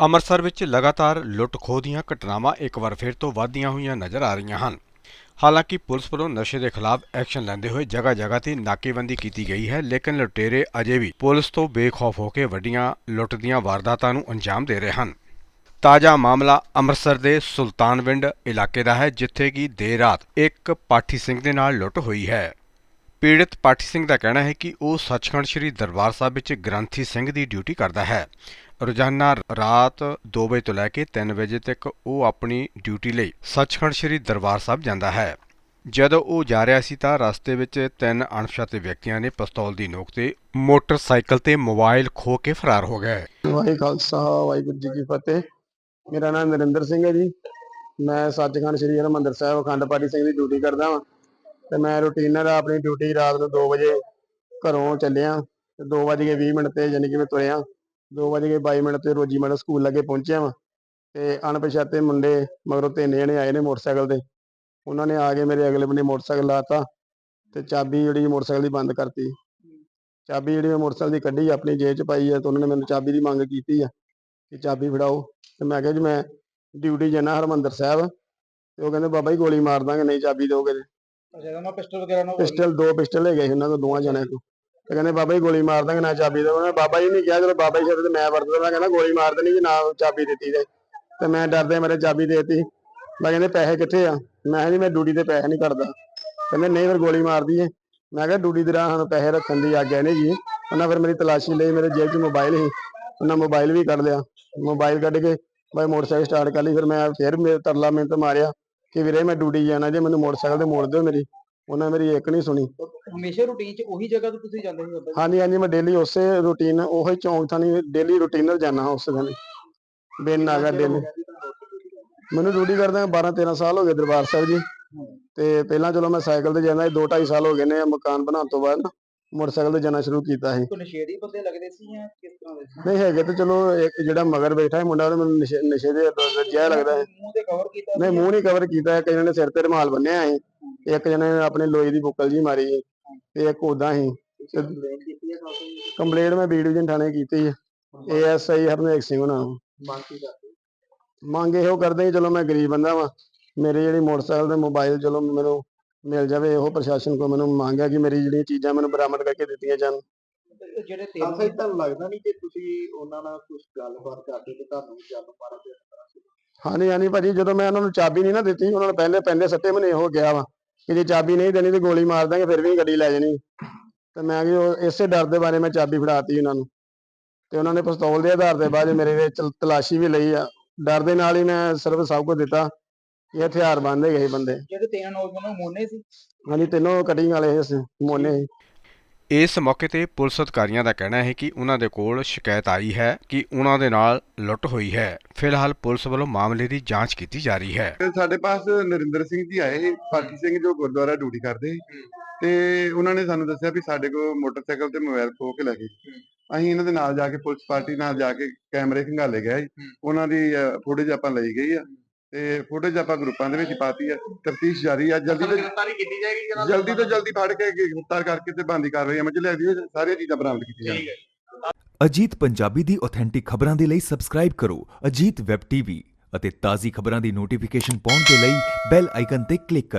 ਅੰਮ੍ਰਿਤਸਰ ਵਿੱਚ ਲਗਾਤਾਰ ਲੁੱਟ-ਖੋਹ ਦੀਆਂ ਘਟਨਾਵਾਂ ਇੱਕ ਵਾਰ ਫਿਰ ਤੋਂ ਵਧਦੀਆਂ ਹੋਈਆਂ ਨਜ਼ਰ ਆ ਰਹੀਆਂ ਹਨ। ਹਾਲਾਂਕਿ ਪੁਲਿਸ ਵੱਲੋਂ ਨਸ਼ੇ ਦੇ ਖਿਲਾਫ ਐਕਸ਼ਨ ਲੈਂਦੇ ਹੋਏ ਜਗ੍ਹਾ-ਜਗ੍ਹਾ ਤੇ ਨਾਕੇਬੰਦੀ ਕੀਤੀ ਗਈ ਹੈ, ਲੇਕਿਨ ਲੁਟੇਰੇ ਅਜੇ ਵੀ ਪੁਲਿਸ ਤੋਂ ਬੇਖੌਫ ਹੋ ਕੇ ਵੱਡੀਆਂ ਲੁੱਟ ਦੀਆਂ ਵਾਰਦਾਤਾਂ ਨੂੰ ਅੰਜਾਮ ਦੇ ਰਹੇ ਹਨ। ਤਾਜ਼ਾ ਮਾਮਲਾ ਅੰਮ੍ਰਿਤਸਰ ਦੇ ਸੁਲਤਾਨਵਿੰਡ ਇਲਾਕੇ ਦਾ ਹੈ, ਜਿੱਥੇ ਕਿ ਦੇਰ ਰਾਤ ਇੱਕ ਪਾਠੀ ਸਿੰਘ ਦੇ ਨਾਲ ਲੁੱਟ ਹੋਈ ਹੈ। ਪੀੜਤ ਪਾਠੀ ਸਿੰਘ ਦਾ ਕਹਿਣਾ ਹੈ ਕਿ ਉਹ ਸੱਚਖੰਡ ਸ੍ਰੀ ਦਰਬਾਰ ਸਾਹਿਬ ਵਿੱਚ ਗ੍ਰੰਥੀ ਸਿੰਘ ਦੀ ਡਿਊਟੀ ਕਰਦਾ ਹੈ। ਰੋਜ਼ਾਨਾ ਰਾਤ 2 ਵਜੇ ਤੋਂ ਲੈ ਕੇ 3 ਵਜੇ ਤੱਕ ਉਹ ਆਪਣੀ ਡਿਊਟੀ ਲਈ ਸੱਚਖੰਡ ਸ੍ਰੀ ਦਰਬਾਰ ਸਾਹਿਬ ਜਾਂਦਾ ਹੈ। ਜਦੋਂ ਉਹ ਜਾ ਰਿਹਾ ਸੀ ਤਾਂ ਰਸਤੇ ਵਿੱਚ ਤਿੰਨ ਅਣਪਛਾਤੇ ਵਿਅਕਤੀਆਂ ਨੇ ਪਿਸਤੌਲ ਦੀ ਨੋਕ ਤੇ ਮੋਟਰਸਾਈਕਲ ਤੇ ਮੋਬਾਈਲ ਖੋਹ ਕੇ ਫਰਾਰ ਹੋ ਗਏ। ਵਾਹਿ ਖਾਲਸਾ, ਵਾਹਿਗੁਰੂ ਜੀ ਕੀ ਫਤਿਹ। ਮੇਰਾ ਨਾਮ ਨਰਿੰਦਰ ਸਿੰਘ ਹੈ ਜੀ। ਮੈਂ ਸੱਚਖੰਡ ਸ੍ਰੀ ਹਰਿਮੰਦਰ ਸਾਹਿਬ ਅਖੰਡ ਪਾਠੀ ਸਿੰਘ ਦੀ ਡਿਊਟੀ ਕਰਦਾ ਹਾਂ ਤੇ ਮੈਂ ਰੂਟੀਨਰ ਆਪਣੀ ਡਿਊਟੀ ਰਾਤ ਨੂੰ 2 ਵਜੇ ਘਰੋਂ ਚੱਲਿਆ। ਤੇ 2 ਵਜੇ 20 ਮਿੰਟ ਤੇ ਯਾਨੀ ਕਿ ਮੈਂ ਤੁਰਿਆ। 2 ਵਜੇ 22 ਮਿੰਟ ਤੇ ਰੋਜੀ ਮੈਡਮ ਸਕੂਲ ਲੱਗੇ ਪਹੁੰਚਿਆ ਵਾਂ ਤੇ ਅਣਪਛਾਤੇ ਮੁੰਡੇ ਮਗਰੋਂ ਤਿੰਨ ਜਣੇ ਆਏ ਨੇ ਮੋਟਰਸਾਈਕਲ ਤੇ। ਉਹਨਾਂ ਨੇ ਆ ਕੇ ਮੇਰੇ ਅਗਲੇ ਬੰਨੇ ਮੋਟਰਸਾਈਕਲ ਲਾਤਾ ਤੇ ਚਾਬੀ ਜਿਹੜੀ ਮੋਟਰਸਾਈਕਲ ਦੀ ਬੰਦ ਕਰਤੀ। ਚਾਬੀ ਜਿਹੜੀ ਮੈਂ ਮੋਟਰਸਾਈਕਲ ਦੀ ਕੱਢੀ ਆਪਣੀ ਜੇਬ 'ਚ ਪਾਈ ਹੈ ਤੇ ਉਹਨਾਂ ਨੇ ਮੈਨੂੰ ਚਾਬੀ ਦੀ ਮੰਗ ਕੀਤੀ ਆ ਕਿ ਚਾਬੀ ਫੜਾਓ। ਤੇ ਮੈਂ ਕਿਹਾ ਜੀ ਮੈਂ ਡਿਊਟੀ ਜਾਣਾ ਹਰਮੰਦਰ ਸਾਹਿਬ ਤੇ ਉਹ ਕਹਿੰਦੇ ਬਾਬਾ ਜੀ ਗੋਲੀ ਮਾਰ ਦਾਂਗੇ ਨਹੀਂ ਚਾਬੀ ਦਿਓਗੇ ਤੇ। ਅੱਛਾ ਉਹਨਾਂ ਪਿਸਟਲ ਵਗੈਰਾ ਨਾਲ ਪਿਸਟਲ ਦੋ ਪਿਸਟਲ ਹੈਗੇ ਸੀ ਉਹਨਾਂ ਕੋਲ ਦੋਵਾਂ ਜਣਿਆਂ ਕੋਲ। ਤੇ ਕਹਿੰਦੇ, ਬਾਬਾ ਜੀ, ਗੋਲੀ ਮਾਰ ਦਾਂਗੇ, ਨਾ ਚਾਬੀ ਦਿਓ ਉਹਨੇ ਬਾਬਾ ਜੀ ਨੇ ਕਿਹਾ ਚਲੋ ਬਾਬਾ ਜੀ ਛੱਡ ਤੇ ਮੈਂ ਵਰਤਦਾ ਮੈਂ ਕਹਿੰਦਾ, ਗੋਲੀ ਮਾਰ ਦੇਣੀ ਜੀ, ਨਾ ਚਾਬੀ ਦਿੱਤੀ ਤੇ ਤੇ ਮੈਂ ਡਰਦੇ ਮੇਰੇ ਚਾਬੀ ਦੇਤੀ। ਮੈਂ ਕਹਿੰਦੇ, ਪੈਸੇ ਕਿੱਥੇ ਆ? ਮੈਂ ਕਿਹਾ, ਜੀ, ਮੈਂ ਡਿਊਟੀ ਤੇ ਪੈਸੇ ਨਹੀਂ ਕੱਢਦਾ। ਕਹਿੰਦੇ, ਨਹੀਂ ਫਿਰ ਗੋਲੀ ਮਾਰਦੀ ਦਈਏ। ਮੈਂ ਕਿਹਾ, ਡਿਊਟੀ ਦੇ ਰਾਹ ਸਾਨੂੰ ਪੈਸੇ ਰੱਖਣ ਦੀ ਆਗਿਆ ਨਹੀਂ ਜੀ। ਉਹਨਾਂ ਫਿਰ ਮੇਰੀ ਤਲਾਸ਼ੀ ਲਈ, ਮੇਰੇ ਜੇਬ 'ਚ ਮੋਬਾਈਲ ਸੀ। ਉਹਨਾਂ ਮੋਬਾਈਲ ਵੀ ਕੱਢ ਲਿਆ। ਮੋਬਾਈਲ ਕੱਢ ਕੇ ਮੈਂ ਮੋਟਰਸਾਈਕਲ ਸਟਾਰਟ ਕਰ ਲਈ। ਫਿਰ ਮੈਂ ਫਿਰ ਮੇਰੇ ਤਰਲਾ ਮਿੰਟ ਮਾਰਿਆ ਕਿ ਵੀਰੇ, ਮੈਂ ਡਿਊਟੀ ਜਾਣਾ, ਜੇ ਮੈਨੂੰ ਮੋਟਰਸਾਈਕਲ ਤੇ ਮੋੜ ਦਿਓ ਮੇਰੀ। ਉਹਨਾਂ ਮੇਰੀ ਇੱਕ ਨਹੀਂ ਸੁਣੀ। ਹਮੇਸ਼ਾ ਰੂਟੀਨ 'ਚ ਉਹੀ ਜਗ੍ਹਾ ਤੋਂ ਤੁਸੀਂ ਜਾਂਦੇ ਸੀ ਬਾਬਾ ਹਾਂਜੀ ਹਾਂਜੀ ਮੈਂ ਡੇਲੀ ਉਸੇ ਰੂਟੀਨ ਉਹੀ ਚੌਂਕ ਥਾਣੀ ਡੇਲੀ ਰੂਟੀਨਲ ਜਾਣਾ ਉਸ ਦਿਨ ਆ ਗਿਆ ਡੇਲੀ ਮੈਨੂੰ ਡਿਊਟੀ ਕਰਦਾ 12 13 ਸਾਲ ਹੋ ਗਏ ਦਰਬਾਰ ਸਾਹਿਬ ਜੀ। ਤੇ ਪਹਿਲਾਂ ਚਲੋ ਮੈਂ ਸਾਈਕਲ ਤੇ ਜਾਂਦਾ ਸੀ 2 2.5 ਸਾਲ ਹੋ ਗਏ ਨੇ ਮਕਾਨ ਬਣਾਉਣ ਤੋਂ ਬਾਅਦ ਨਾ ਮੋਟਰਸਾਈਕਲ ਤੇ ਜਾਣਾ ਸ਼ੁਰੂ ਕੀਤਾ ਸੀ। ਕੋਈ ਨਸ਼ੇੜੀ ਬੰਦੇ ਲੱਗਦੇ ਸੀ ਜਾਂ ਕਿਸ ਤਰ੍ਹਾਂ ਦੇ ਨਹੀਂ ਹੈਗੇ ਤੇ ਚਲੋ ਇੱਕ ਜਿਹੜਾ ਮਗਰ ਬੈਠਾ ਹੈ ਮੁੰਡਾ ਉਹ ਮੈਨੂੰ ਨਸ਼ੇ ਦੇ ਜਿਹਾ ਲੱਗਦਾ ਹੈ ਮੂੰਹ ਤੇ ਕਵਰ ਕੀਤਾ ਨਹੀਂ ਮੂੰਹ ਨਹੀਂ ਕਵਰ ਕੀਤਾ ਇੱਕ ਜਣੇ ਨੇ ਸਿਰ ਤੇ ਰੁਮਾਲ ਬੰਨਿਆ ਸੀ। ਇੱਕ ਜਣੇ ਨੇ ਆਪਣੇ ਲੋਹੇ ਦੀ ਬੁੱਕਲ ਜੀ ਮਾਰੀ ਸੀ ਤੇ ਇੱਕ ਉਦਾਂ ਕੀਤੀ ਹੈ ਕੰਪਲੇਂਟ ਮੈਂ ਬੀ ਡਿਵੀਜ਼ਨ ਥਾਣੇ ਕੀਤੀ ਹੈ। ਏਐਸਆਈ ਹਰਨੇਕ ਸਿੰਘ ਉਹਨਾਂ ਨੂੰ ਮੰਗ ਕੀ ਇਹੋ ਕਰਦੇ ਕਿ ਚਲੋ ਮੈਂ ਗਰੀਬ ਬੰਦਾ ਵਾਂ ਮੇਰੇ ਜਿਹੜੀ ਮੋਟਰਸਾਈਕਲ ਤੇ ਮੋਬਾਈਲ ਚਲੋ ਮੈਨੂੰ ਮਿਲ ਜਾਵੇ ਇਹੋ ਪ੍ਰਸ਼ਾਸਨ ਕੋਲ ਮੈਨੂੰ ਮੰਗ ਹੈ ਕਿ ਮੇਰੀ ਜਿਹੜੀਆਂ ਚੀਜ਼ਾਂ ਮੈਨੂੰ ਬਰਾਮਦ ਕਰਕੇ ਦਿੱਤੀਆਂ ਜਾਣ। ਤੇ ਜਿਹੜੇ ਤਿੰਨ ਤਾਂ ਤੁਹਾਨੂੰ ਲੱਗਦਾ ਨਹੀਂ ਕਿ ਤੁਸੀਂ ਉਹਨਾਂ ਨਾਲ ਕੁਝ ਗੱਲਬਾਤ ਕਰਦੇ ਤੇ ਤੁਹਾਨੂੰ ਵੀ ਜਾਨ ਮਾਰਾ ਦੇ ਹਾਂਜੀ ਹਾਂਜੀ ਭਾਜੀ ਜਦੋਂ ਮੈਂ ਉਹਨਾਂ ਨੂੰ ਚਾਬੀ ਨਹੀਂ ਨਾ ਦਿੱਤੀ ਉਹਨਾਂ ਨੇ ਪਹਿਲੇ ਪਹਿਲੇ ਸੱਟੇ ਮੈਨੂੰ ਇਹੋ ਕਿਹਾ ਵਾ। ਕਿ ਜੇ ਚਾਬੀ ਨਹੀਂ ਦੇਣੀ ਤੇ ਗੋਲੀ ਮਾਰ ਦਾਂਗੇ ਫਿਰ ਵੀ ਗੱਡੀ ਲੈ ਜਾਣੀ। ਤੇ ਮੈਂ ਕਿ ਉਹ ਇਸੇ ਡਰ ਦੇ ਬਾਰੇ ਮੈਂ ਚਾਬੀ ਫੜਾਤੀ ਉਹਨਾਂ ਨੂੰ। ਤੇ ਉਹਨਾਂ ਨੇ ਪਿਸਤੌਲ ਦੇ ਆਧਾਰ ਤੇ ਬਾਅਦ ਮੇਰੇ ਵਿੱਚ ਤਲਾਸ਼ੀ ਵੀ ਲਈ ਆ। ਡਰ ਦੇ ਨਾਲ ਹੀ ਮੈਂ ਸਿਰਫ ਸਭ ਕੁਝ ਦਿੱਤਾ। ਇਹ ਹਥਿਆਰ ਬੰਨ੍ਹਦੇ ਗਏ ਬੰਦੇ। ਜਿਹੜੇ ਤਿੰਨ ਨੌਜਵਾਨ ਮੋਨੇ ਸੀ? ਹਾਂਜੀ ਤਿੰਨੋਂ ਕਟਿੰਗ ਵਾਲੇ ਸੀ ਮੋਨੇ ਸੀ। ਇਸ ਮੌਕੇ ਤੇ ਪੁਲਿਸ ਅਧਿਕਾਰੀਆਂ ਦਾ ਕਹਿਣਾ ਹੈ ਕਿ ਉਹਨਾਂ ਦੇ ਕੋਲ ਸ਼ਿਕਾਇਤ ਆਈ ਹੈ ਕਿ ਉਹਨਾਂ ਦੇ ਨਾਲ ਲੁੱਟ ਹੋਈ ਹੈ। ਫਿਲਹਾਲ ਪੁਲਿਸ ਵੱਲੋਂ ਮਾਮਲੇ ਦੀ ਜਾਂਚ ਕੀਤੀ ਜਾ ਰਹੀ ਹੈ। ਤੇ ਸਾਡੇ ਪਾਸ ਨਰਿੰਦਰ ਸਿੰਘ ਜੀ ਆਏ ਸੀ, ਪਾਠੀ ਸਿੰਘ ਜੋ ਗੁਰਦੁਆਰਾ ਡਿਊਟੀ ਕਰਦੇ ਸੀ। ਤੇ ਉਹਨਾਂ ਨੇ ਸਾਨੂੰ ਦੱਸਿਆ ਵੀ ਸਾਡੇ ਕੋਲ ਮੋਟਰਸਾਈਕਲ ਤੇ ਮੋਬਾਈਲ ਖੋਹ ਕੇ ਲੈ ਗਏ। ਅਸੀਂ ਇਹਨਾਂ ਦੇ ਨਾਲ ਜਾ ਕੇ ਪੁਲਿਸ ਪਾਰਟੀ ਨਾਲ ਜਾ ਕੇ ਕੈਮਰੇ ਖੰਗਾਲੇ ਗਏ ਉਹਨਾਂ ਦੀ ਫੁਟੇਜ ਆਪਾਂ ਲਈ ਗਈ ਆ। ਤੇ ਫੁਟੇਜ ਆਪਾਂ ਗਰੁੱਪਾਂ ਦੇ ਵਿੱਚ ਪਾਤੀ ਆ ਤਫਤੀਸ਼ ਜਾਰੀ ਆ ਜਲਦੀ ਤੋਂ ਗ੍ਰਿਫਤਾਰੀ ਕੀਤੀ ਜਾਏਗੀ ਜਲਦੀ ਤੋਂ ਜਲਦੀ ਫੜ ਕੇ ਗ੍ਰਿਫਤਾਰ ਕਰਕੇ ਤੇ ਬੰਦੀ ਕਾਰਵਾਈ ਅਮਲ ਚ ਲਿਆਦੀ ਸਾਰੀਆਂ ਚੀਜ਼ਾਂ ਬਰਾਮਦ ਕੀਤੀਆਂ ਜਾਣ। ਅਜੀਤ ਪੰਜਾਬੀ ਦੀ ਆਥੈਂਟਿਕ ਖਬਰਾਂ ਦੇ ਲਈ ਸਬਸਕ੍ਰਾਈਬ ਕਰੋ ਅਜੀਤ ਵੈਬ ਟੀਵੀ ਅਤੇ ਤਾਜ਼ੀ ਖਬਰਾਂ ਦੀ ਨੋਟੀਫਿਕੇਸ਼ਨ ਪਾਉਣ ਦੇ ਲਈ ਬੈਲ ਆਈਕਨ ਤੇ ਕਲਿੱਕ ਕਰੋ।